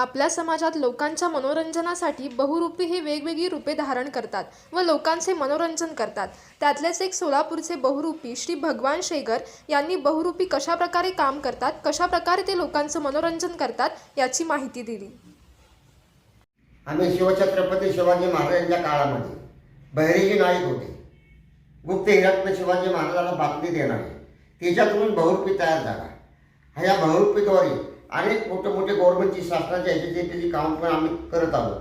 आपल्या समाजात लोकांच्या मनोरंजनासाठी बहुरूपी हे वेगवेगळी रूपे धारण करतात व लोकांचे मनोरंजन करतात. त्यातलेच एक सोलापूरचे बहुरूपी श्री भगवान शेगर यांनी बहुरूपी कशाप्रकारे काम करतात कशाप्रकारे ते लोकांचं मनोरंजन करतात याची माहिती दिली. आम्ही शिवछत्रपती शिवाजी महाराजांच्या काळामध्ये बहिरेजी नाईक होते. गुप्त हिरात्न शिवाजी महाराजांना बातमी देणारे. त्याच्यातून बहुरूपी तयार झाला. ह्या बहुरूपीद्वारे अनेक मोठे मोठे गव्हर्नमेंटची शासनाच्या ह्याची त्याची काम पण आम्ही करत आलो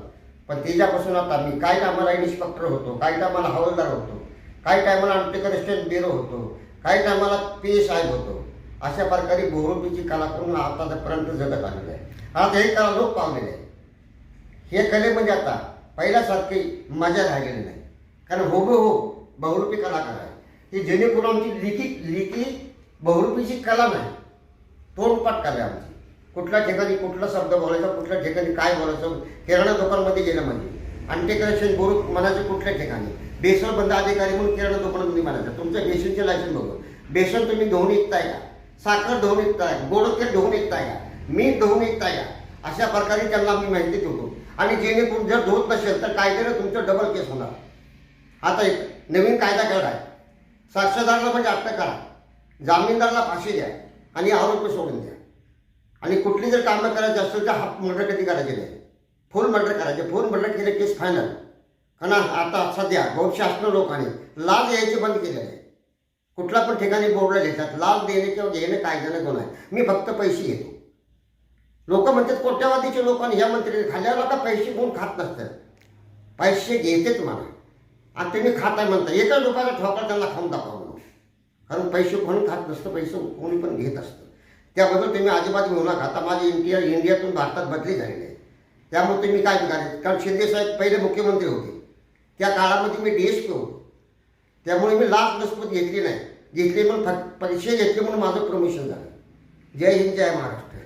पण त्याच्यापासून आता मी काही टायमाला इन्स्पेक्टर होतो काही टायमाला हवालदार होतो काही टायमाला आमटेकर ब्युरो होतो काही टायमाला पी एस साहेब होतो अशा प्रकारे बहुरूपीची कला करून आतापर्यंत जगत आलेलं आहे. आता हे कला लोक पावलेले आहे हे कलेमध्ये म्हणजे आता पहिल्यासारखी मजा राहिलेली नाही. कारण हुबेहू बहुरूपी कलाकार आहे ही जेणेकरून आमची लिखी लिखी बहुरूपीची कला नाही तोंडपाठ कला आहे आमची. कुठल्या ठिकाणी कुठला शब्द बोलायचा कुठल्या ठिकाणी काय बोलायचं किराणा दुकानमध्ये गेलं म्हणजे. आणि ते कलेक्शन बोलू म्हणायचं कुठल्या ठिकाणी. बेसन बंद अधिकारी म्हणून किराणा दुकानामध्ये म्हणायचं. तुमचं बेसनचे लायसन बघू बेसन तुम्ही धुवून विकताय का? साखर धुवून विकताय गोड तेल धुवून विकताय का? मीठ धुवून विकताय का? अशा प्रकारे त्यांना आम्ही माहिती देतो. आणि जेणेकरून जर धुवत नसेल तर कायद्याने तुमचं डबल केस होणार. आता एक नवीन कायदा केला आहे. साक्षीदाराला म्हणजे अटक करा. जामीनदाराला फाशी द्या. आणि आरोपी सोडून द्या. आणि कुठली जर कामं करायची असेल तर हाफ मर्डर कधी करायचे नाही. फुल मर्डर करायचे. फुल मर्डर केले केस फायनल कारण आता सध्या बहुत लोकांनी लाच यायची बंद केलेली आहे. कुठल्या पण ठिकाणी बोर्डला लिहितात लाच देणे किंवा घेणे कायद्याने गुन्हा आहे. मी फक्त पैसे घेतो. लोक म्हणतात कोट्यावधीचे लोक आणि ह्या मंत्री खाल्ल्यावर का पैसे कोण खात नसतात. पैसे घेतेच तुम्हाला. आणि तुम्ही खाताय म्हणता एका रुपयाला ठोका त्यांना खाऊन दाखवा म्हणून. कारण पैसे कोणी खात नसतं पैसे कोणी पण घेत असतं. त्याबद्दल तुम्ही अजिबात घेऊ नका. आता माझी इंडिया इंडियातून भारतात बदली झालेली आहे. त्यामुळे तुम्ही काय करायचं कारण शिंदेसाहेब पहिले मुख्यमंत्री होते. त्या काळामध्ये मी डी एस पी होतो. त्यामुळे मी लास्ट लसपत घेतली नाही. घेतली म्हणून फक्त पैसे घेतले म्हणून माझं प्रमोशन झालं. जय हिंद जय महाराष्ट्र.